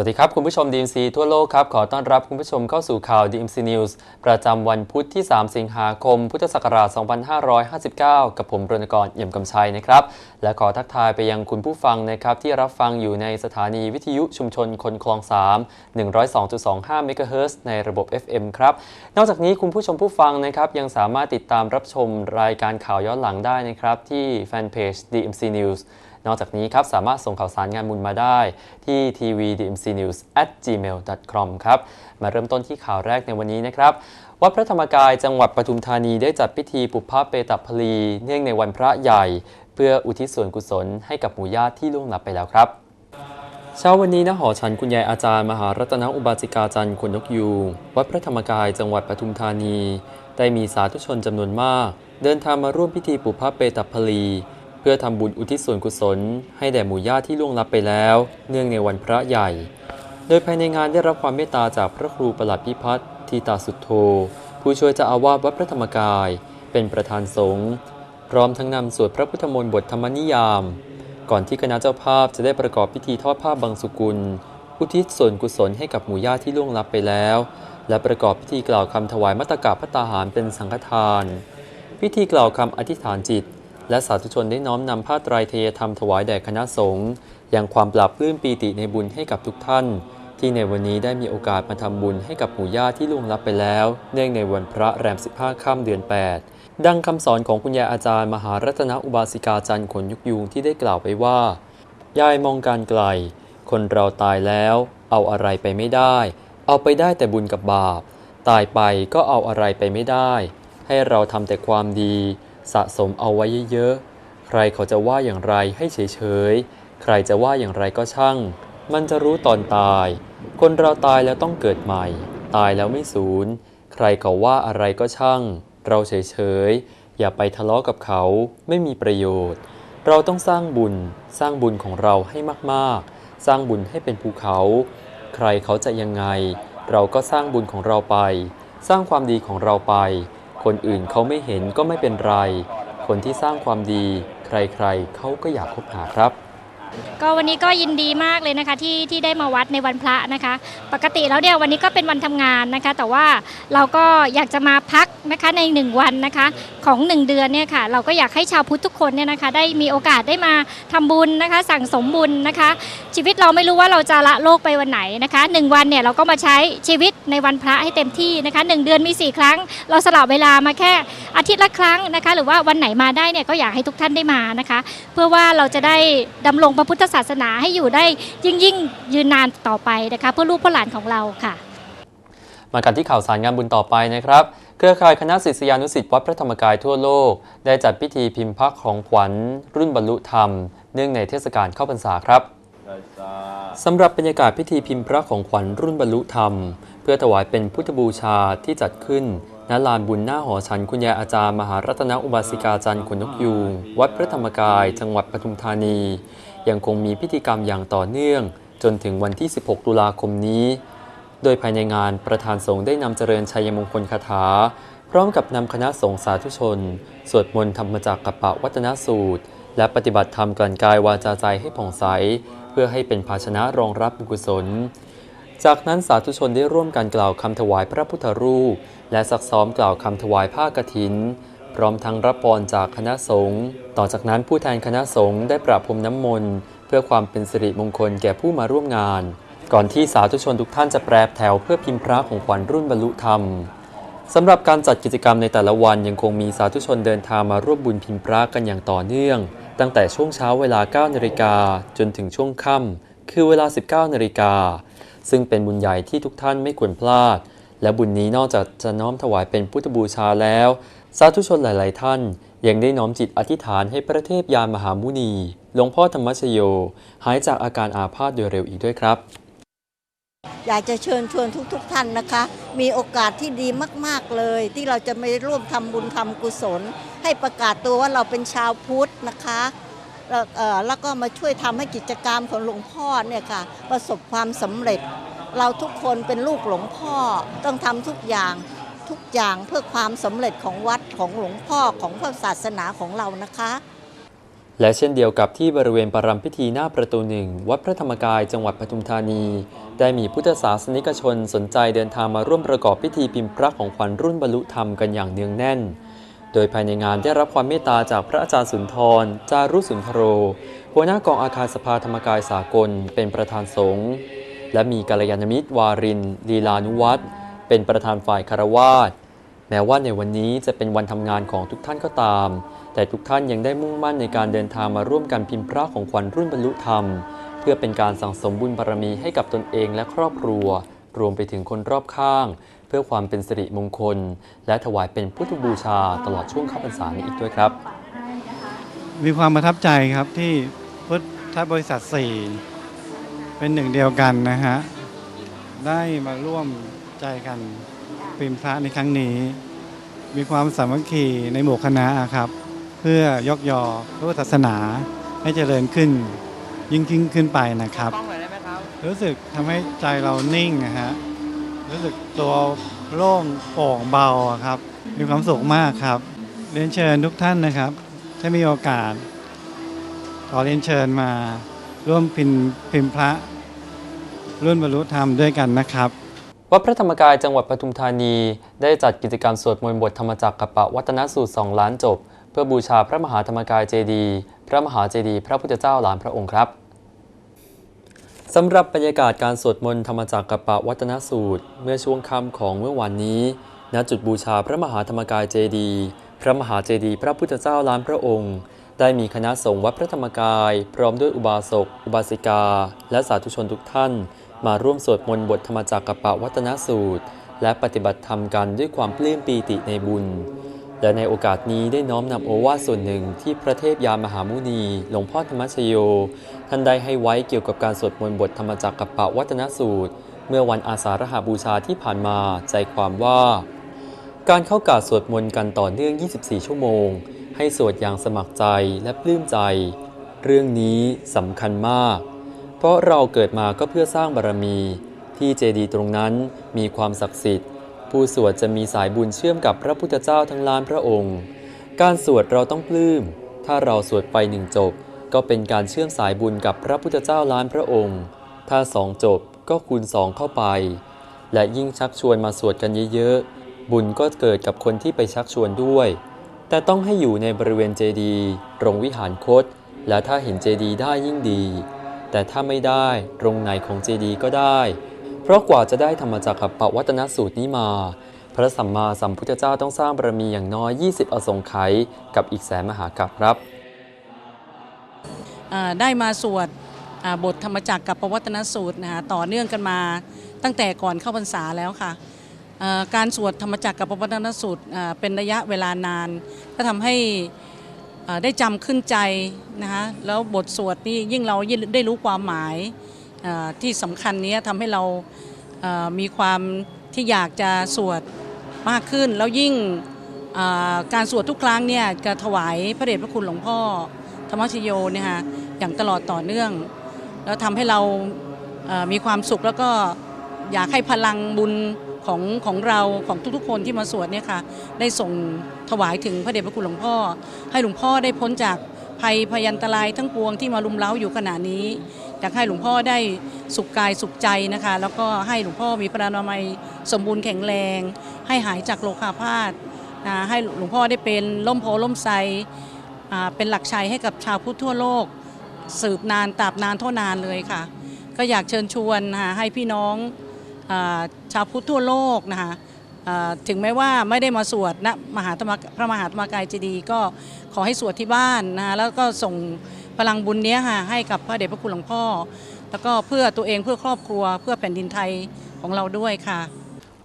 สวัสดีครับ คุณผู้ชม DMC ทั่วโลกครับ ขอต้อนรับคุณผู้ชมเข้าสู่ข่าว DMC News ประจำวันพุธที่ 3 สิงหาคม พุทธศักราช 2559 กับผมรณกรเอี่ยมกำชัยนะครับ และขอทักทายไปยังคุณผู้ฟังนะครับ ที่รับฟังอยู่ในสถานีวิทยุชุมชนคนคลอง 3 102.25 MHz ในระบบ FM ครับ นอกจากนี้คุณผู้ชมผู้ฟังนะครับยังสามารถติดตามรับชมรายการข่าวย้อนหลังได้นะครับที่แฟนเพจ DMC News นอกจากนี้ครับสามารถส่งข่าวสารงานบุญมาได้ที่ tvdmcnews gmail.com ครับมาเริ่มต้นที่ข่าวแรกในวันนี้นะครับวัดพระธรรมกายจังหวัดปทุมธานีได้จัดพิธีปุพพเปตพลี เนื่องในวันพระใหญ่ เพื่ออุทิศส่วนกุศลให้กับหมู่ญาติที่ล่วงลับไปแล้วครับเช้าวันนี้ณหอฉันคุณยายอาจารย์มหารัตนอุบาสิกาจันทร์ขนนกยูงวัดพระธรรมกายจังหวัดปทุมธานี ได้มีสาธุชนจำนวนมาก เดินทางมาร่วมพิธีปุพพเปตพลี เพื่อทำบุญอุทิศส่วนกุศล ให้แด่หมู่ญาติที่ล่วงลับไปแล้ว เนื่องในวันพระใหญ่ โดยภายในงานได้รับความเมตตาจากพระครูประหลัดพิพัฒน์ทีตาสุทโธผู้ช่วยเจ้าอาวาสวัดพระธรรมกาย เป็นประธานสงฆ์พร้อมทั้งนำสวดพระพุทธมนต์บทธรรมนิยาม ก่อนที่คณะเจ้าภาพจะได้ประกอบพิธีทอดผ้าบางสุกุล อุทิศส่วนกุศลให้กับหมู่ญาติที่ล่วงลับไปแล้ว และประกอบพิธีกล่าวคำถวายมัตตกะพัตตาหารเป็นสังฆทาน พิธีกล่าวคำอธิษฐานจิต และสาธุชนได้น้อมนำผ้าไตรเทยธรรมถวายแด่คณะสงฆ์อย่างความปราบปลื้มปีติในบุญให้กับทุกท่าน ที่ในวันนี้ได้มีโอกาสมาทำบุญให้กับหมู่ญาติที่ล่วงลับไปแล้ว เนื่องในวันพระแรม 15 ค่ำเดือน 8 ดังคำสอนของคุณยายอาจารย์มหารัตนอุบาสิกาจันทร์ขนยุกยูงที่ได้กล่าวไปว่า ยายมองการไกล คนเราตายแล้ว เอาอะไรไปไม่ได้ เอาไปได้แต่บุญกับบาป ตายไปก็เอาอะไรไปไม่ได้ ให้เราทำแต่ความดี สะสมเอาไว้เยอะๆ ใครเขาจะว่าอย่างไรให้เฉยๆ ใครจะว่าอย่างไรก็ช่าง มันจะรู้ตอนตาย คนเราตายแล้วต้องเกิดใหม่ ตายแล้วไม่สูญ ใครเขาว่าอะไรก็ช่าง เราเฉยๆ อย่าไปทะเลาะกับเขาไม่มีประโยชน์ เราต้องสร้างบุญ สร้างบุญของเราให้มากๆ สร้างบุญให้เป็นภูเขา ใครเขาจะยังไง เราก็สร้างบุญของเราไป สร้างความดีของเราไป คนอื่นเขาไม่เห็นก็ไม่เป็นไร คนที่สร้างความดี ใครๆเขาก็อยากคบหาครับ ก็วันนี้ก็ยินดีมากเลยนะคะที่ที่ได้มาวัดในวันพระนะคะ ปกติแล้วเนี่ยวันนี้ก็เป็นวันทำงานนะคะ แต่ว่าเราก็อยากจะมาพักนะคะในหนึ่งวันนะคะของหนึ่งเดือนเนี่ยค่ะ เราก็อยากให้ชาวพุทธทุกคนเนี่ยนะคะ ได้มีโอกาสได้มาทำบุญนะคะ สั่งสมบุญนะคะ ชีวิตเราไม่รู้ว่าเราจะละโลกไปวันไหนนะคะหนึ่งวันเนี่ยเราก็มาใช้ชีวิตในวันพระให้เต็มที่นะคะหนึ่งเดือนมีสี่ครั้ง เราสละเวลามาแค่อาทิตย์ละครั้งนะคะ หรือว่าวันไหนมาได้เนี่ยก็อยากให้ทุกท่านได้มานะคะ เพื่อว่าเราจะได้ดำรงระพุทธศาสนาให้อยู่ได้ยิ่งยิ่งยืนนานต่อไปนะคะเพื่อลูกเพื่อหลานของเราค่ะ มากันที่ข่าวสารงานบุญต่อไปนะครับ เครือข่ายคณะศิษยานุศิษย์วัดพระธรรมกายทั่วโลก ได้จัดพิธีพิมพ์พระของขวัญ รุ่นบรรลุธรรม เนื่องในเทศกาลเข้าพรรษาครับสำหรับบรรยากาศพิธีพิมพ์พระของขวัญรุ่นบรรลุธรรม เพื่อถวายเป็นพุทธบูชาที่จัดขึ้นณลานบุญหน้าหอฉันคุณยายอาจารย์มหารัตนอุบาสิกาจันทร์ขนนกยูงวัดพระธรรมกาย จังหวัดปทุมธานี ยังคงมีพิธีกรรมอย่างต่อเนื่อง จนถึงวันที่ 16 ตุลาคมนี้ โดยภายในงานประธานสงฆ์ได้นำเจริญชัยมงคลคาถา พร้อมกับนำคณะสงฆ์สาธุชน สวดมนต์ธรรมจักรกับปะวัตนสูตร และปฏิบัติธรรมกลั่นกายวาจาใจให้ผ่องใส เพื่อให้เป็นภาชนะรองรับบุญกุศล จากนั้นสาธุชนได้ร่วมกันกล่าวคำถวายพระพุทธรูป และซักซ้อมกล่าวคำถวายผ้ากฐิน ร้อมทั้งรับพรจากคณะสงฆ์ต่อจากนั้นผู้แทนคณะสงฆ์ได้ประพรมน้ำมนต์เพื่อความเป็นสิริมงคลแก่ผู้มาร่วมงาน ก่อนที่สาธุชนทุกท่านจะแปรแถวเพื่อพิมพ์พระของขวัญรุ่นบรรลุธรรมสำหรับการจัดกิจกรรมในแต่ละวันยังคงมีสาธุชนเดินทางมาร่วมบุญพิมพ์พระกันอย่างต่อเนื่อง ตั้งแต่ช่วงเช้าเวลา 9นาฬิกาจนถึงช่วงค่ำคือเวลา 19นาฬิกาซึ่งเป็นบุญใหญ่ที่ทุกท่านไม่ควรพลาด และบุญนี้นอกจากจะน้อมถวายเป็นพุทธบูชาแล้ว สาธุชนหลายๆ ท่าน ยังได้น้อมจิตอธิษฐานให้พระเทพยานมหามุนี หลวงพ่อธรรมชโย หายจากอาการอาพาธโดยเร็วอีกด้วยครับ อยากจะเชิญชวนทุกๆทท่านนะคะ มีโอกาสที่ดีมากๆเลย ที่เราจะมาร่วมทำบุญทำกุศล ให้ประกาศตัวว่าเราเป็นชาวพุทธนะคะแล้วเอ่อแล้วก็มาช่วยทำให้กิจกรรมของหลวงพ่อเนี่ยค่ะ ประสบความสำเร็จ เราทุกคนเป็นลูกหลวงพ่อต้องทำทุกอย่าง ทุกอย่างเพื่อความสำเร็จของวัดของหลวงพ่อของพระศาสนาของเรานะคะ และเช่นเดียวกับที่บริเวณประรำพิธีหน้าประตูหนึ่งวัดพระธรรมกายจังหวัดปทุมธานี ได้มีพุทธศาสนิกชนสนใจเดินทางมาร่วมประกอบพิธีพิมพ์พระของขวัญรุ่นบรรลุธรรมกันอย่างเนืองแน่น โดยภายในงานได้รับความเมตตาจากพระอาจารย์สุนทร จารุสุนทโรหัวหน้ากองอาคารสภาธรรมกายสากล เป็นประธานสงฆ์และมีกัลยาณมิตรวารินลีลานุวัตร เป็นประธานฝ่ายคารวาสแม้ว่าในวันนี้จะเป็นวันทำงานของทุกท่านก็ตาม แต่ทุกท่านยังได้มุ่งมั่นในการเดินทางมาร่วมกันพิมพ์พระของขวัญรุ่นบรรลุธรรม เพื่อเป็นการสั่งสมบุญบารมีให้กับตนเองและครอบครัว รวมไปถึงคนรอบข้าง เพื่อความเป็นสิริมงคล และถวายเป็นพุทธบูชาตลอดช่วงเข้าพรรษานี้อีกด้วยครับ มีความประทับใจครับที่พุทธบริษัท 4 เป็นหนึ่งเดียวกันนะฮะได้มาร่วม ใจกันพิมพ์พระในครั้งนี้ มีความสามัคคีในหมู่คณะครับ เพื่อยกยอพระพุทธศาสนาให้เจริญขึ้น ยิ่งยิ่งขึ้นไปนะครับรู้สึกทำให้ใจเรานิ่งนะฮะรู้สึกตัวโล่งโปร่งเบาอะครับ มีความสุขมากครับเรียนเชิญทุกท่านนะครับ ถ้ามีโอกาส ขอเรียนเชิญมาร่วมพิมพ์พิมพ์พระรุ่นบรรลุธรรมด้วยกันนะครับ วัดพระธรรมกายจังหวัดปทุมธานี ได้จัดกิจกรรมสวดมนต์บทธรรมจักรกับปะวัตนสูตร2ล้านจบ เพื่อบูชาพระมหาธรรมกายเจดีพระมหาเจดีพระพุทธเจ้าหลานพระองค์ครับสำหรับบรรยากาศการสวดมนต์ธรรมจักรกับปะวัตนสูตร เมื่อช่วงค่ำของเมื่อวานนี้ ณจุดบูชาพระมหาธรรมกายเจดีพระมหาเจดีพระพุทธเจ้าล้านพระองค์ได้มีคณะสงฆ์วัดพระธรรมกาย พร้อมด้วยอุบาสก อุบาสิกา และสาธุชนทุกท่าน มาร่วมสวดมนต์บทธรรมจักรกปะวัตนสูตร และปฏิบัติธรรมกันด้วยความปลื้มปีติในบุญ และในโอกาสนี้ได้น้อมนำโอวาทส่วนหนึ่งที่พระเทพยามหามุนี หลวงพ่อธรรมชโย ท่านได้ให้ไว้เกี่ยวกับการสวดมนต์บทธรรมจักรกปะวัตนสูตร เมื่อวันอาสาฬหบูชาที่ผ่านมาใจความว่า การเข้ากาสวดมนต์กันต่อเนื่อง 24 ชั่วโมง ให้สวดอย่างสมัครใจและปลื้มใจ เรื่องนี้สำคัญมาก เพราะเราเกิดมาก็เพื่อสร้างบารมี ที่เจดีย์ตรงนั้นมีความศักดิ์สิทธิ์ ผู้สวดจะมีสายบุญเชื่อมกับพระพุทธเจ้าทั้งล้านพระองค์ การสวดเราต้องปลื้ม ถ้าเราสวดไปหนึ่งจบ ก็เป็นการเชื่อมสายบุญกับพระพุทธเจ้าล้านพระองค์ ถ้าสองจบก็คูณสองเข้าไป และยิ่งชักชวนมาสวดกันเยอะๆ บุญก็เกิดกับคนที่ไปชักชวนด้วย แต่ต้องให้อยู่ในบริเวณเจดีย์ตรงวิหารคต และถ้าเห็นเจดีย์ได้ยิ่งดี แต่ถ้าไม่ได้ตรงไหนของเจดีย์ก็ได้ เพราะกว่าจะได้ธรรมจักรกับปวัตนสูตรนี้มา พระสัมมาสัมพุทธเจ้าต้องสร้างบารมีอย่างน้อย 20 อสงไขยกับอีกแสนมหากัปครับ ได้มาสวดบทธรรมจักรกับปวัตนสูตรนะคะต่อเนื่องกันมาตั้งแต่ก่อนเข้าพรรษาแล้วค่ะการสวดธรรมจักรกับปวัตนสูตรเป็นระยะเวลานาน ก็ทำให้ ได้จำขึ้นใจนะคะแล้วบทสวดนี่ยิ่งเราได้รู้ความหมายที่สำคัญนี้ทำให้เรามีความที่อยากจะสวดมากขึ้น แล้วยิ่งการสวดทุกครั้งเนี่ยจะถวายพระเดชพระคุณหลวงพ่อธรรมชโยเนี่ยค่ะอย่างตลอดต่อเนื่อง แล้วทำให้เรามีความสุขแล้วก็อยากให้พลังบุญ ของของเราของทุกๆ คนที่มาสวดเนี่ยค่ะได้ส่งถวายถึงพระเดชพระคุณหลวงพ่อ ให้หลวงพ่อได้พ้นจากภัยพยันตรายทั้งปวงที่มารุมเร้าอยู่ขณะนี้อยากให้หลวงพ่อได้สุขกายสุขใจนะคะ แล้วก็ให้หลวงพ่อมีพระนามัยสมบูรณ์แข็งแรง ให้หายจากโรคาพาธนะให้หลวงพ่อได้เป็นล่มโพล่มไทรอ่าเป็นหลักชัยให้กับชาวพุทธทั่วโลก สืบนานตราบนานเท่านานเลยค่ะ ก็อยากเชิญชวนนะะให้พี่น้อง ชาวพุทธทั่วโลกนะคะถึงแม้ว่าไม่ได้มาสวดณมหาธรรมพระมหาธรรมกายเจดีย์ก็ขอให้สวดที่บ้านนะคะแล้วก็ส่งพลังบุญนี้ค่ะให้กับพระเดชพระคุณหลวงพ่อ แล้วก็เพื่อตัวเองเพื่อครอบครัว เพื่อแผ่นดินไทยของเราด้วยค่ะ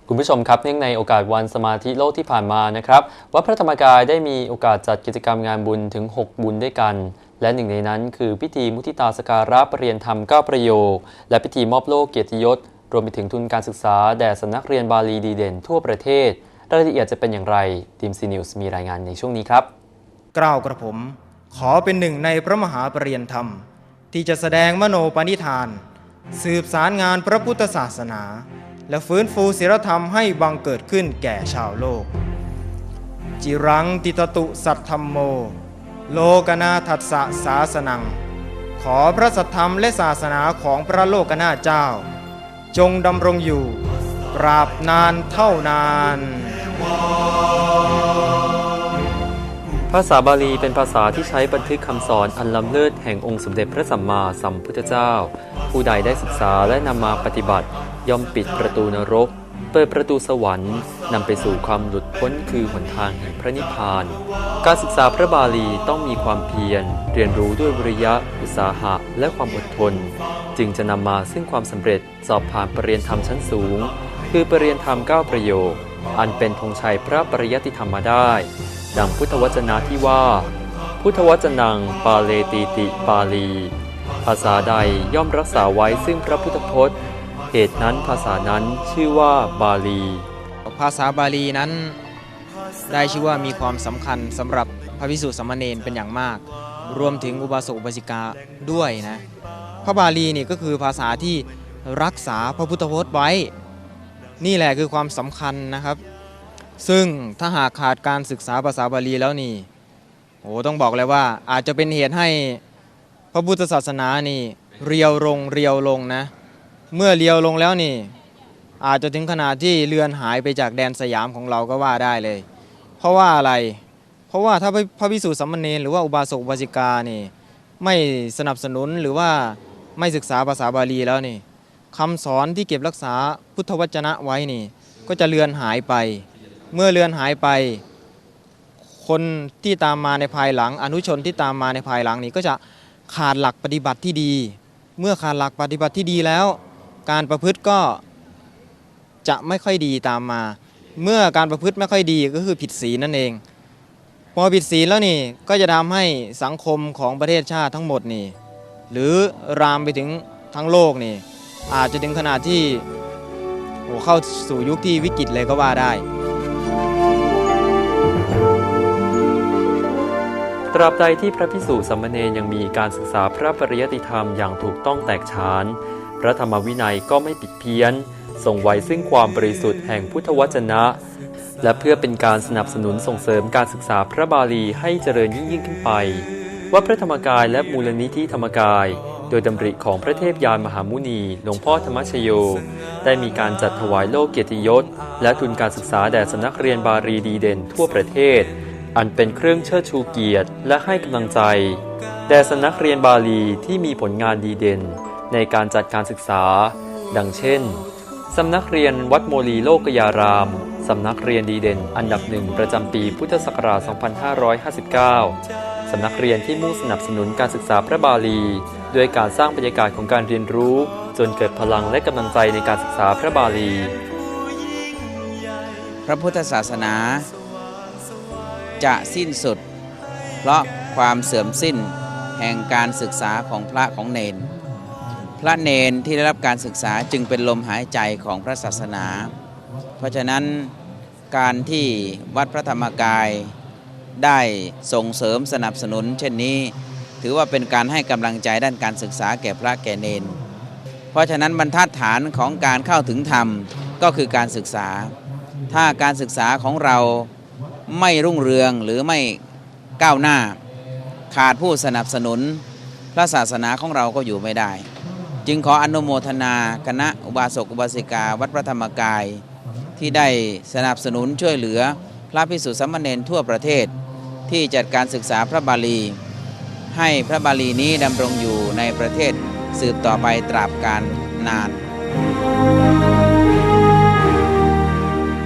คุณผู้ชมครับเนื่องในโอกาสวันสมาธิโลกที่ผ่านมานะครับวัดพระธรรมกายได้มีโอกาสจัดกิจกรรมงานบุญถึง 6 บุญด้วยกัน และหนึ่งในนั้นคือพิธีมุทิตาสการะประเรียนธรรม 9 ประโยค และพิธีมอบโลกเกียรติยศ รวมไปถึงทุนการศึกษา แด่สำนักเรียนบาลีดีเด่นทั่วประเทศ รายละเอียดจะเป็นอย่างไรทีมซีนิวส์มีรายงานในช่วงนี้ครับกล่าวกระผม ขอเป็นหนึ่งในพระมหาปรริยนธรรม ที่จะแสดงมโนปณิธาน สืบสารงานพระพุทธศาสนา และฟื้นฟูศีลธรรมให้บังเกิดขึ้นแก่ชาวโลก จิรังติตตุสัตธรรมโม โลกนาทัสสะศาสนัง ขอพระสัทธรรมและศาสนาของพระโลกนาเจ้า จงดำรงอยู่ปราบนานเท่านาน ภาษาบาลีเป็นภาษาที่ใช้บันทึกคำสอนอันล้ำเลิศแห่งองค์สมเด็จพระสัมมาสัมพุทธเจ้า ผู้ใดได้ศึกษาและนำมาปฏิบัติ ย่อมปิดประตูนรก เปิดประตูสวรรค์นำไปสู่ความหลุดพ้นคือหนทางแห่งพระนิพพาน การศึกษาพระบาลีต้องมีความเพียร เรียนรู้ด้วยวิริยะ อุตสาหะ และความอดทน จึงจะนำมาซึ่งความสำเร็จสอบผ่านปรริญญาธรรมชั้นสูง คือปรริญญาธรรม 9 ประโยค อันเป็นธงชัยพระปริยัติธรรมมาได้ ดังพุทธวจนะที่ว่า พุทธวจนังปาเลติติปาลี ภาษาใดย่อมรักษาไว้ซึ่งพระพุทธพจน์ เหตุนั้นภาษานั้นชื่อว่าบาลี ภาษาบาลีนั้น ได้ชื่อว่ามีความสำคัญสำหรับพระภิกษุสามเณรเป็นอย่างมาก รวมถึงอุบาสกอุบาสิกาด้วยนะพระบาลีนี่ก็คือภาษาที่รักษาพระพุทธพจน์ไว้ นี่แหละคือความสำคัญนะครับ ซึ่งถ้าหากขาดการศึกษาภาษาบาลีแล้วนี่โอ้ต้องบอกเลยว่าอาจจะเป็นเหตุให้พระพุทธศาสนานี่เรียวลงเรียวลงนะ เมื่อเรียวลงแล้วนี่ อาจจะถึงขนาดที่เลือนหายไปจากแดนสยามของเราก็ว่าได้เลย เพราะว่าอะไร เพราะว่าถ้าพระพิสุสามเณรหรือว่าอุบาสกอุบาสิกานี่ไม่สนับสนุนหรือว่าไม่ศึกษาภาษาบาลีแล้วนี่คำสอนที่เก็บรักษาพุทธวจนะไว้นี่ ก็จะเลือนหายไป เมื่อเลือนหายไป คนที่ตามมาในภายหลัง อนุชนที่ตามมาในภายหลังนี่ก็จะขาดหลักปฏิบัติที่ดี เมื่อขาดหลักปฏิบัติที่ดีแล้ว การประพฤติก็จะไม่ค่อยดีตามมา เมื่อการประพฤติไม่ค่อยดีก็คือผิดศีลนั่นเอง พอผิดศีลแล้วนี่ก็จะทำให้สังคมของประเทศชาติทั้งหมดนี่ หรือรามไปถึงทั้งโลกนี่ อาจจะถึงขนาดที่โอ้เข้าสู่ยุคที่วิกฤตเลยก็ว่าได้ ตราบใดที่พระพิสุสามเณรยังมีการศึกษาพระปริยติธรรมอย่างถูกต้องแตกฉาน ระธรรมวินัยก็ไม่ผิดเพี้ยนส่งไว้ซึ่งความบริสุทธิ์แห่งพุทธวจนะ และเพื่อเป็นการสนับสนุนส่งเสริมการศึกษาพระบาลีให้เจริญยิ่งยิ่งขึ้นไปว่าพระธรรมกายและมูลนิธิธรรมกาย โดยดำริของพระเทพยานมหามุนีหลวงพ่อธรรมชโย ได้มีการจัดถวายโลกเกียรติยศ และทุนการศึกษาแด่สำนักเรียนบาลีดีเด่นทั่วประเทศ อันเป็นเครื่องเชิดชูเกียรติและให้กำลังใจ แด่สำนักเรียนบาลีที่มีผลงานดีเด่น ในการจัดการศึกษา ดังเช่น สำนักเรียนวัดโมลีโลกยาราม สำนักเรียนดีเด่น อันดับหนึ่งประจำปีพุทธศักราช 2559 สำนักเรียนที่มุ่งสนับสนุนการศึกษาพระบาลี ด้วยการสร้างบรรยากาศของการเรียนรู้ จนเกิดพลังและกำลังใจในการศึกษาพระบาลี พระพุทธศาสนา จะสิ้นสุด เพราะความเสื่อมสิ้นแห่งการศึกษาของพระของเนน ระเนนที่ได้รับการศึกษาจึงเป็นลมหายใจของพระศาสนา เพราะฉะนั้นการที่วัดพระธรรมกายได้ส่งเสริมสนับสนุน เช่นนี้ ถือว่าเป็นการให้กำลังใจด้านการศึกษาแก่พระแก่เนน เพราะฉะนั้นบรรทัดฐานของการเข้าถึงธรรมก็คือการศึกษา ถ้าการศึกษาของเราไม่รุ่งเรืองหรือไม่ก้าวหน้า ขาดผู้สนับสนุน พระศาสนาของเราก็อยู่ไม่ได้ จึงขออนุโมทนาคณะอุบาสกอุบาสิกา วัดพระธรรมกาย ที่ได้สนับสนุนช่วยเหลือพระพิสุสามเณรทั่วประเทศ ที่จัดการศึกษาพระบาลี ให้พระบาลีนี้ดำรงอยู่ในประเทศสืบต่อไปตราบกาลนาน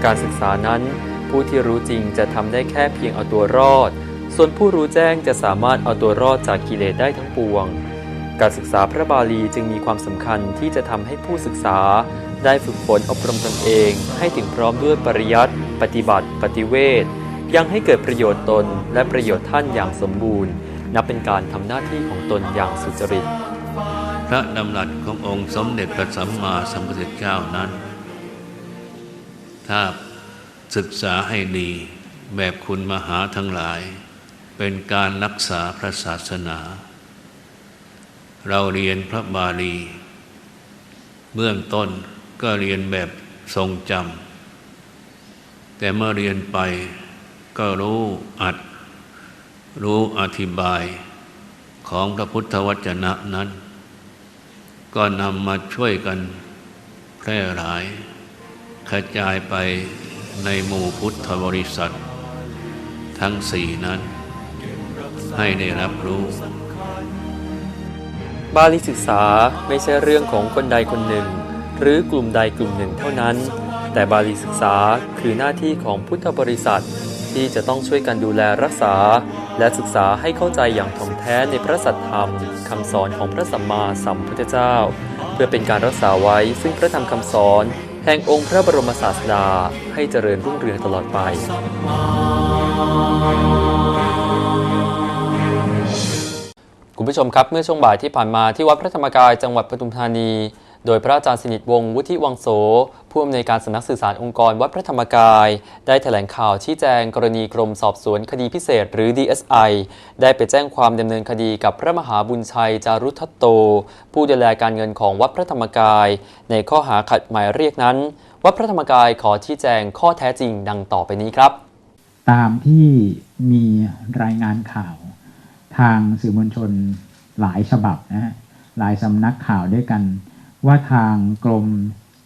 การศึกษานั้นผู้ที่รู้จริงจะทำได้แค่เพียงเอาตัวรอด ส่วนผู้รู้แจ้งจะสามารถเอาตัวรอดจากกิเลสได้ทั้งปวง การศึกษาพระบาลีจึงมีความสำคัญที่จะทำให้ผู้ศึกษา ได้ฝึกฝนอบรมตนเอง ให้ถึงพร้อมด้วยปริยัติปฏิบัติ ปฏิเวทยังให้เกิดประโยชน์ตนและประโยชน์ท่านอย่างสมบูรณ์ นับเป็นการทำหน้าที่ของตนอย่างสุจริต พระดำรัสขององค์สมเด็จพระสัมมาสัมพุทธเจ้านั้น ถ้าศึกษาให้ดีแบบคุณมหาทั้งหลาย เป็นการรักษาพระศาสนา เราเรียนพระบาลีเบื้องต้นก็เรียนแบบทรงจำแต่เมื่อเรียนไปก็รู้อัด รู้อธิบายของพระพุทธวจนะนั้น ก็นำมาช่วยกันแพร่หลาย กระจายไปในหมู่พุทธบริษัท ทั้งสี่นั้นให้ได้รับรู้ บาลีศึกษาไม่ใช่เรื่องของคนใดคนหนึ่ง หรือกลุ่มใดกลุ่มหนึ่งเท่านั้น แต่บาลีศึกษาคือหน้าที่ของพุทธบริษัท ที่จะต้องช่วยกันดูแลรักษา และศึกษาให้เข้าใจอย่างถ่องแท้ในพระสัทธรรมคำสอนของพระสัมมาสัมพุทธเจ้า เพื่อเป็นการรักษาไว้ซึ่งพระธรรมคำสอนแห่งองค์พระบรมศาสดาให้เจริญรุ่งเรืองตลอดไป คุณผู้ชมครับเมื่อช่วงบ่ายที่ผ่านมาที่วัดพระธรรมกายจังหวัดปทุมธานี โดยพระอาจารย์สนิทวงศ์วุฒิวังโส ผู้อำนวยการสำนักสื่อสารองค์กรวัดพระธรรมกาย ได้แถลงข่าวชี้แจงกรณีกรมสอบสวนคดีพิเศษหรือ DSI ได้ไปแจ้งความดำเนินคดีกับพระมหาบุญชัยจารุทัตโต ผู้ดูแลการเงินของวัดพระธรรมกาย ในข้อหาขัดหมายเรียกนั้น วัดพระธรรมกายขอชี้แจงข้อแท้จริงดังต่อไปนี้ครับ ตามที่มีรายงานข่าว ทางสื่อมวลชนหลายฉบับนะฮะหลายสำนักข่าวด้วยกัน ว่าทางกรม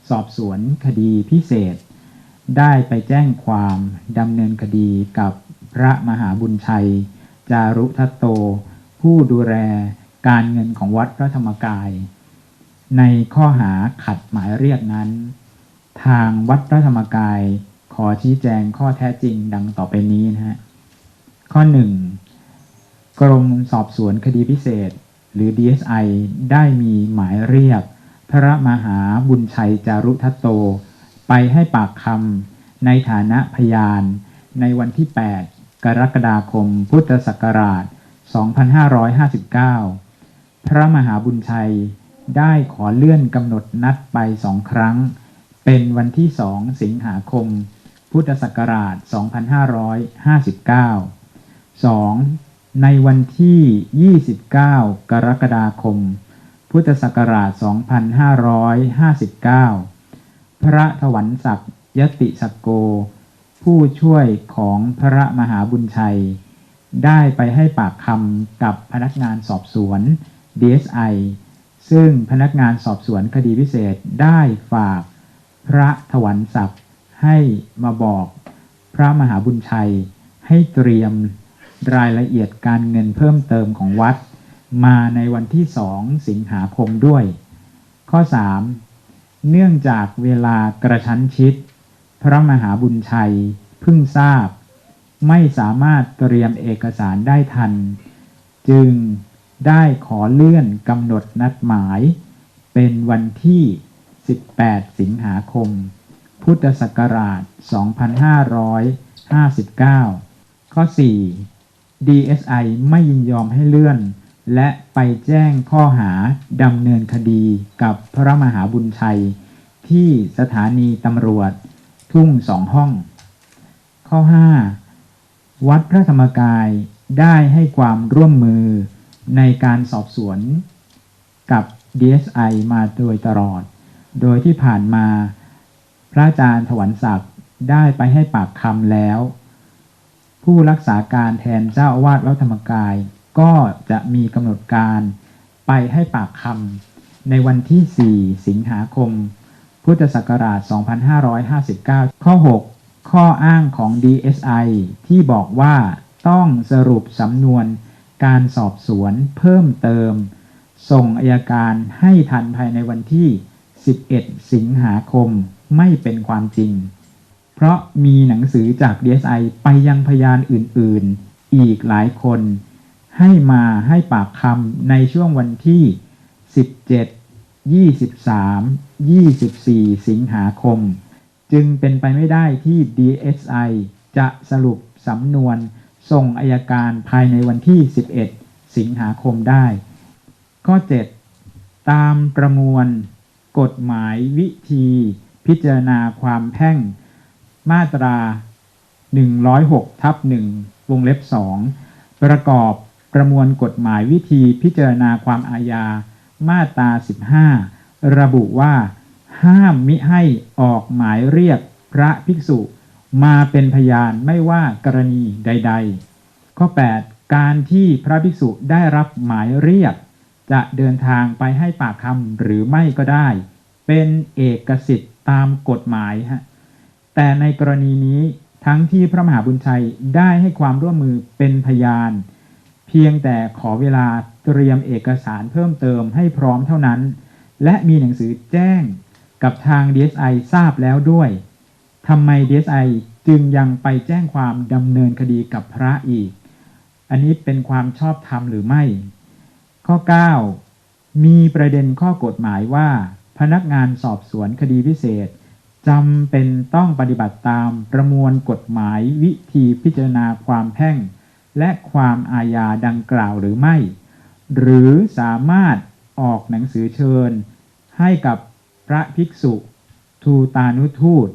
สอบสวนคดีพิเศษ ได้ไปแจ้งความดำเนินคดีกับพระมหาบุญชัย จารุทัตโต ผู้ดูแลการเงินของวัดพระธรรมกาย ในข้อหาขัดหมายเรียกนั้น ทางวัดพระธรรมกายขอชี้แจงข้อแท้จริงดังต่อไปนี้นะฮะข้อ 1. กรมสอบสวนคดีพิเศษ หรือ DSI ได้มีหมายเรียก พระมหาบุญชัยจารุทัตโต ไปให้ปากคำในฐานะพยาน ในวันที่ 8 กรกฎาคม พุทธศักราช 2559 พระมหาบุญชัยได้ขอเลื่อนกำหนดนัดไปสองครั้ง เป็นวันที่ 2 สิงหาคม พุทธศักราช 2559 2. ในวันที่ 29 กรกฎาคม พุทธศักราช 2559 พระถวันศักดิ์ยติสกโก ผู้ช่วยของพระมหาบุญชัย ได้ไปให้ปากคำกับพนักงานสอบสวน DSI ซึ่งพนักงานสอบสวนคดีพิเศษได้ฝาก พระถวันศักดิ์ให้มาบอก พระมหาบุญชัยให้เตรียม รายละเอียดการเงินเพิ่มเติมของวัด มาในวันที่ 2 สิงหาคมด้วย ข้อ 3. เนื่องจากเวลากระชั้นชิด พระมหาบุญชัยเพิ่งทราบ ไม่สามารถเตรียมเอกสารได้ทัน จึงได้ขอเลื่อนกำหนดนัดหมาย เป็นวันที่ 18 สิงหาคม พุทธศักราช 2559 ข้อ 4. DSI ไม่ยินยอมให้เลื่อน และไปแจ้งข้อหาดำเนินคดีกับพระมหาบุญชัย ที่สถานีตำรวจ ทุ่งสองห้อง ข้อ 5. วัดพระธรรมกายได้ให้ความร่วมมือในการสอบสวนกับ DSI มาโดยตลอด โดยที่ผ่านมา พระอาจารย์ถวันศักดิ์ได้ไปให้ปากคำแล้ว ผู้รักษาการแทนเจ้าอาวาสวัดธรรมกาย ก็จะมีกำหนดการไปให้ปากคำในวันที่ 4 สิงหาคม พุทธศักราช 2559 ข้อ 6 ข้ออ้างของ DSI ที่บอกว่าต้องสรุปสำนวนการสอบสวนเพิ่มเติม ส่งอายการให้ทันภายในวันที่ 11 สิงหาคมไม่เป็นความจริง เพราะมีหนังสือจาก DSI ไปยังพยานอื่นๆ อีกหลายคน ให้มาให้ปากคำในช่วงวันที่ 17 23 24 สิงหาคม จึงเป็นไปไม่ได้ที่ DSI จะสรุปสำนวนส่งอายการภายในวันที่ 11 สิงหาคมได้ ข้อ 7 ตามประมวล กฎหมายวิธี พิจารณาความแพ่ง มาตรา 106ทับ1วงเล็บ 2 ประกอบประมวลกฎหมายวิธีพิจารณาความอาญา มาตรา 15 ระบุว่า ห้ามมิให้ออกหมายเรียกพระภิกษุ มาเป็นพยานไม่ว่ากรณีใด ๆ ข้อ 8 การที่พระภิกษุได้รับหมายเรียก จะเดินทางไปให้ปากคำหรือไม่ก็ได้ เป็นเอกสิทธิ์ตามกฎหมายฮะ แต่ในกรณีนี้ทั้งที่พระมหาบุญชัยได้ให้ความร่วมมือเป็นพยาน เพียงแต่ขอเวลาเตรียมเอกสารเพิ่มเติมให้พร้อมเท่านั้น และมีหนังสือแจ้งกับทาง DSI ทราบแล้วด้วยทำไม DSI จึงยังไปแจ้งความดำเนินคดีกับพระอีก อันนี้เป็นความชอบธรรมหรือไม่ ข้อ 9 มีประเด็นข้อกฎหมายว่า พนักงานสอบสวนคดีพิเศษ จำเป็นต้องปฏิบัติตามประมวลกฎหมายวิธีพิจารณาความแพ่ง และความอาญาดังกล่าวหรือไม่ หรือสามารถออกหนังสือเชิญ ให้กับพระภิกษุ ทูตานุทูต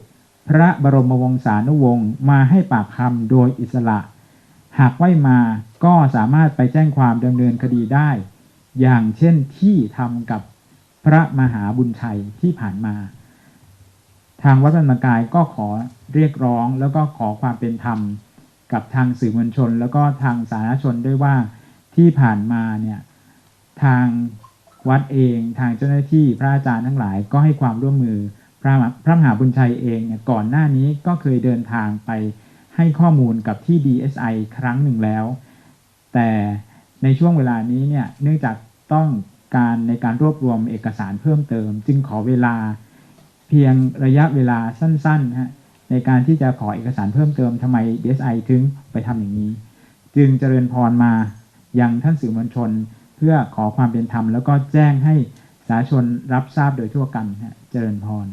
พระบรมวงศานุวงศ์มาให้ปากคำโดยอิสระ หากไม่มาก็สามารถไปแจ้งความดำเนินคดีได้ อย่างเช่นที่ทำกับพระมหาบุญชัยที่ผ่านมา ทางวัดพระธรรมกายก็ขอเรียกร้องแล้วก็ขอความเป็นธรรม กับทางสื่อมวลชน แล้วก็ทางสาธารณชนด้วยว่าที่ผ่านมาเนี่ยทางวัดเองทางเจ้าหน้าที่พระอาจารย์ทั้งหลาย ก็ให้ความร่วมมือพระมหาพระมหาบุญชัยเองเนี่ยก่อนหน้านี้ก็เคยเดินทางไปให้ข้อมูลกับที่ DSI ครั้งหนึ่งแล้ว แต่ในช่วงเวลานี้เนี่ยเนื่องจากต้องการในการรวบรวมเอกสารเพิ่มเติม จึงขอเวลา เพียงระยะเวลาสั้นๆฮะในการที่จะขอเอกสารเพิ่มเติมทำไม DSI ถึงไปทำอย่างนี้ จึงเจริญพรมายังท่านสื่อมวลชน เพื่อขอความเป็นธรรม แล้วก็แจ้งให้สาธารณชนรับทราบโดยทั่วกันฮะเจริญพร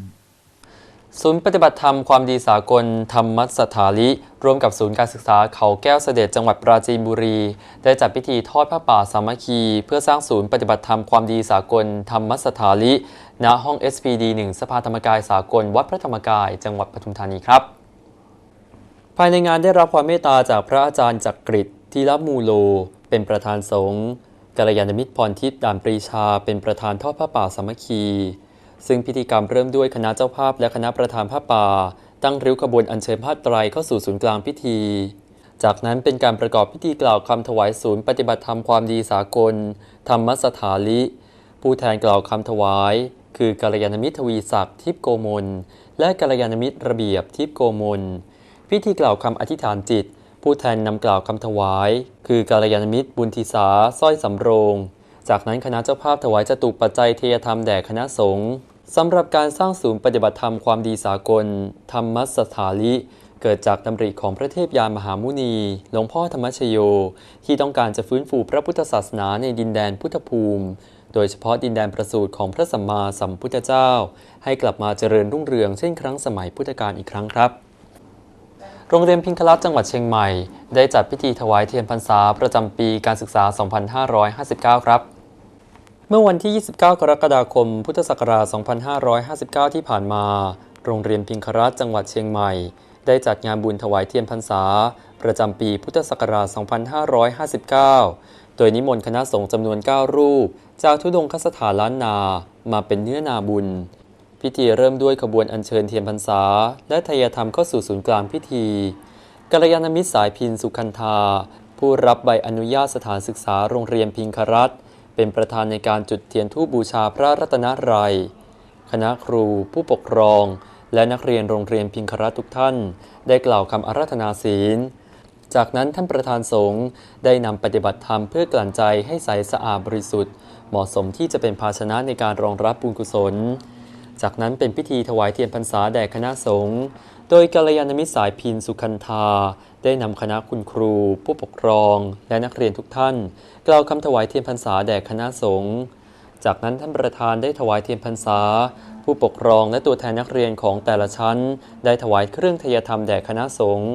ศูนย์ปฏิบัติธรรมความดีสากลธรรมสถาลิ ร่วมกับศูนย์การศึกษาเขาแก้วเสด็จจังหวัดปราจีนบุรี ได้จัดพิธีทอดผ้าป่าสามัคคี เพื่อสร้างศูนย์ปฏิบัติธรรมความดีสากลธรรมสถาลิ ณห้อง SPD 1 สภาธรรมกายสากลวัดพระธรรมกาย จังหวัดปทุมธานีครับ ภายในงานได้รับความเมตตาจากพระอาจารย์จักริดทีรมูโล เป็นประธานสงฆ์กัลยาณมิตรพรทิพย์ด่านปรีชา เป็นประธานทอดผ้าป่าสามัคคี ซึ่งพิธีกรรมเริ่มด้วยคณะเจ้าภาพและคณะประธานผ้าป่า ตั้งริ้วขบวนอัญเชิญผ้าไตรเข้าสู่ศูนย์กลางพิธี จากนั้นเป็นการประกอบพิธีกล่าวคำถวายศูนย์ปฏิบัติธรรมความดีสากล ธรรมสถาลิ ผู้แทนกล่าวคำถวาย คือกัลยาณมิตรทวีศักดิ์ทิพย์โกมล และกัลยาณมิตรระเบียบทิพย์โกมล พิธีกล่าวคำอธิษฐานจิต ผู้แทนนำกล่าวคำถวาย คือกัลยาณมิตรบุญทิสาสร้อยสำโรง จากนั้นคณะเจ้าภาพถวายจตุปัจจัยเทยธรรมแด่คณะสงฆ์สำหรับการสร้างศูนย์ปฏิบัติธรรมความดีสากล ธรรมสถาลิเกิดจากดำริของพระเทพยานมหามุนี หลวงพ่อธรรมชโย ที่ต้องการจะฟื้นฟูพระพุทธศาสนาในดินแดนพุทธภูมิ โดยเฉพาะดินแดนประสูติของพระสัมมาสัมพุทธเจ้า ให้กลับมาเจริญรุ่งเรืองเช่นครั้งสมัยพุทธกาลอีกครั้งครับ โรงเรียนพิงคลัตจังหวัดเชียงใหม่ ได้จัดพิธีถวายเทียนพรรษาประจำปีการศึกษา 2559 ครับเมื่อวันที่ 29 กรกฎาคม พุทธศักราช 2559 ที่ผ่านมา โรงเรียนพิงครัตจังหวัดเชียงใหม่ ได้จัดงานบุญถวายเทียนพรรษา ประจำปีพุทธศักราช 2559 โดยนิมนต์คณะสงฆ์จำนวน 9 รูป จากทุดงคสถานล้านนามาเป็นเนื้อนาบุญ พิธีเริ่มด้วยขบวนอัญเชิญเทียนพรรษา และทายธรรมเข้าสู่ศูนย์กลางพิธีกัลยาณมิตรสายพินสุคันธา ผู้รับใบอนุญาตสถานศึกษาโรงเรียนพิงครัตเป็นประธานในการจุดเทียนธูปบูชาพระรัตนตรัย คณะครู ผู้ปกครอง และนักเรียนโรงเรียนพิงครัตทุกท่าน ได้กล่าวคำอาราธนาศีล จากนั้นท่านประธานสงฆ์ได้นำปฏิบัติธรรมเพื่อกลั่นใจให้ใสสะอาดบริสุทธิ์ เหมาะสมที่จะเป็นภาชนะในการรองรับบุญกุศล จากนั้นเป็นพิธีถวายเทียนพรรษาแด่คณะสงฆ์โดยกัลยาณมิตรสายพินสุคันธา ได้นำคณะคุณครู ผู้ปกครอง และนักเรียนทุกท่าน กล่าวคำถวายเทียนพรรษาแด่คณะสงฆ์จากนั้นท่านประธานได้ถวายเทียนพรรษา ผู้ปกครองและตัวแทนนักเรียนของแต่ละชั้น ได้ถวายเครื่องทยธรรมแด่คณะสงฆ์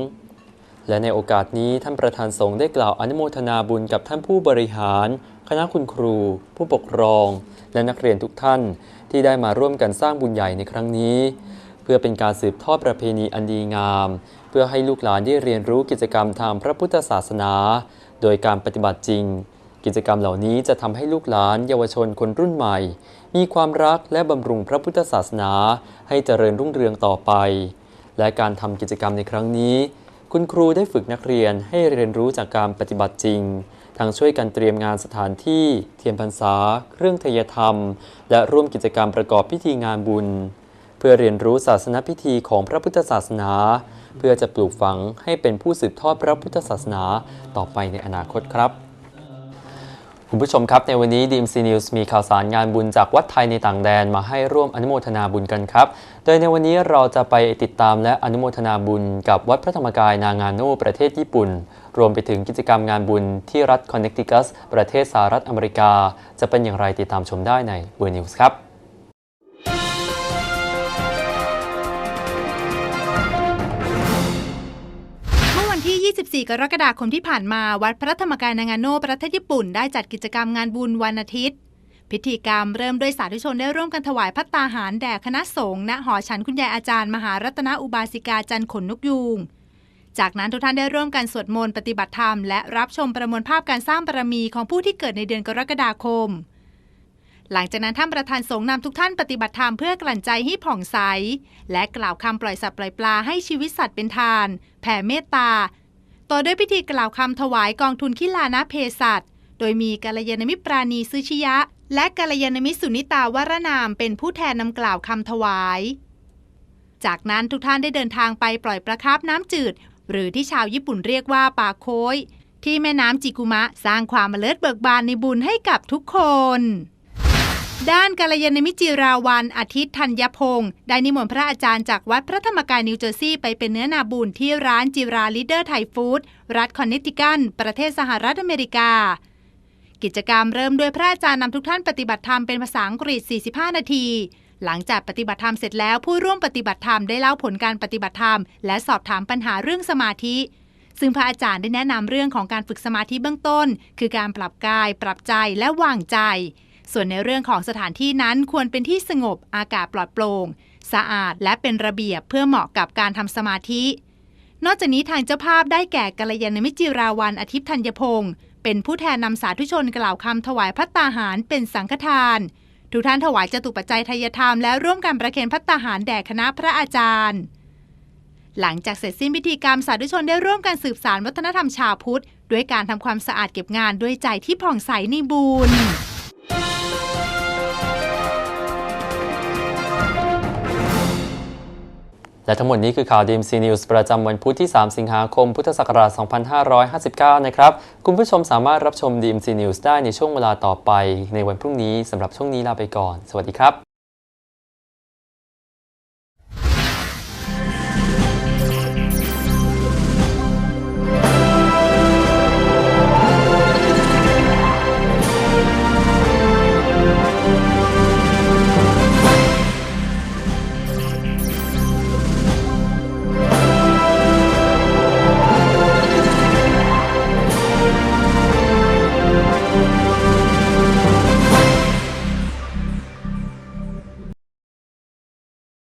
และในโอกาสนี้ท่านประธานสงฆ์ได้กล่าวอนุโมทนาบุญกับท่านผู้บริหาร คณะคุณครู ผู้ปกครอง และนักเรียนทุกท่านที่ได้มาร่วมกันสร้างบุญใหญ่ในครั้งนี้ เพื่อเป็นการสืบทอดประเพณีอันดีงาม เพื่อให้ลูกหลานได้เรียนรู้กิจกรรมทางพระพุทธศาสนา โดยการปฏิบัติจริง กิจกรรมเหล่านี้จะทำให้ลูกหลาน เยาวชนคนรุ่นใหม่ มีความรักและบำรุงพระพุทธศาสนา ให้เจริญรุ่งเรืองต่อไป และการทำกิจกรรมในครั้งนี้ คุณครูได้ฝึกนักเรียนให้เรียนรู้จากการปฏิบัติจริง ทั้งช่วยกันเตรียมงานสถานที่ เทียนพรรษา เครื่องทยธรรม และร่วมกิจกรรมประกอบพิธีงานบุญ เพื่อเรียนรู้ศาสนพิธีของพระพุทธศาสนา เพื่อจะปลูกฝังให้เป็นผู้สืบทอดพระพุทธศาสนาต่อไปในอนาคตครับ คุณผู้ชมครับในวันนี้ DMC News มีข่าวสารงานบุญจากวัดไทยในต่างแดนมาให้ร่วมอนุโมทนาบุญกันครับ โดยในวันนี้เราจะไปติดตามและอนุโมทนาบุญกับวัดพระธรรมกายนางาโนประเทศญี่ปุ่น รวมไปถึงกิจกรรมงานบุญที่รัฐคอนเนคติคัสประเทศสหรัฐอเมริกา จะเป็นอย่างไรติดตามชมได้ใน w o r News ครับ วันที่ 24 กรกฎาคมที่ผ่านมาวัดพระธรรมกายนางาโนประเทศญี่ปุ่นได้จัดกิจกรรมงานบุญวันอาทิตย์ พิธีกรรมเริ่มด้วยสาธุชนได้ร่วมกันถวายพัตตาหารแด่คณะสงฆ์ณหอฉันคุณยายอาจารย์มหารัตนอุบาสิกาจันทร์ขนนกยูงจากนั้นทุกท่านได้ร่วมกันสวดมนต์ปฏิบัติธรรม และรับชมประมวลภาพการสร้างบารมีของผู้ที่เกิดในเดือนกรกฎาคม หลังจากนั้นท่านประธานสงฆ์นำทุกท่านปฏิบัติธรรมเพื่อกลั่นใจให้ผ่องใส และกล่าวคำปล่อยสัตว์ปล่อยปลาให้ชีวิตสัตว์เป็นทาน แผ่เมตตา ต่อด้วยพิธีกล่าวคำถวายกองทุนคิลานะเพศัตโดยมีกัลยาณมิตรปราณีซืชิยะ และกัลยาณมิตรสุนิตาวรนามเป็นผู้แทนนำกล่าวคำถวาย จากนั้นทุกท่านได้เดินทางไปปล่อยปลาคาร์ฟน้ำจืด หรือที่ชาวญี่ปุ่นเรียกว่าปาโคยที่แม่น้ำจิกุมะสร้างความเมเลิศเบิกบานในบุญให้กับทุกคน ด้านกัลยาณมิจิราวันอาทิตย์ธัญพงศ์ได้นิมนต์พระอาจารย์จากวัดพระธรรมกายนิวเจอร์ซีย์ไปเป็นเนื้อนาบุญที่ร้านจิราลิเดอร์ไทยฟู้ดรัฐคอนเนตทิคันประเทศสหรัฐอเมริกา กิจกรรมเริ่มด้วยพระอาจารย์นำทุกท่านปฏิบัติธรรมเป็นภาษาอังกฤษ 45 นาที หลังจากปฏิบัติธรรมเสร็จแล้วผู้ร่วมปฏิบัติธรรมได้เล่าผลการปฏิบัติธรรม และสอบถามปัญหาเรื่องสมาธิซึ่งพระอาจารย์ได้แนะนำเรื่องของการฝึกสมาธิเบื้องต้น คือการปรับกาย ปรับใจและวางใจ ส่วนในเรื่องของสถานที่นั้นควรเป็นที่สงบอากาศปลอดโปร่งสะอาดและเป็นระเบียบเพื่อเหมาะกับการทำสมาธิ นอกจากนี้ทางเจ้าภาพได้แก่กัลยาณมิจิราวันอาทิตย์ธัญพงศ์เป็นผู้แทนนำสาธุชนกล่าวคำถวายพัตตาหารเป็นสังฆทาน ทุกท่านถวายจตุปัจจัยทายธรรมและร่วมกันประเคนพัตตาหารแด่คณะพระอาจารย์ หลังจากเสร็จสิ้นพิธีกรรมสาธุชนได้ร่วมกันสืบสารวัฒนธรรมชาวพุทธ ด้วยการทำความสะอาดเก็บงานด้วยใจที่ผ่องใสในบุญ และทั้งหมดนี้คือข่าว DMC News ประจำวันพุธที่ 3 สิงหาคม พุทธศักราช 2559 นะครับ คุณผู้ชมสามารถรับชม DMC News ได้ในช่วงเวลาต่อไป ในวันพรุ่งนี้สำหรับช่วงนี้ลาไปก่อน สวัสดีครับ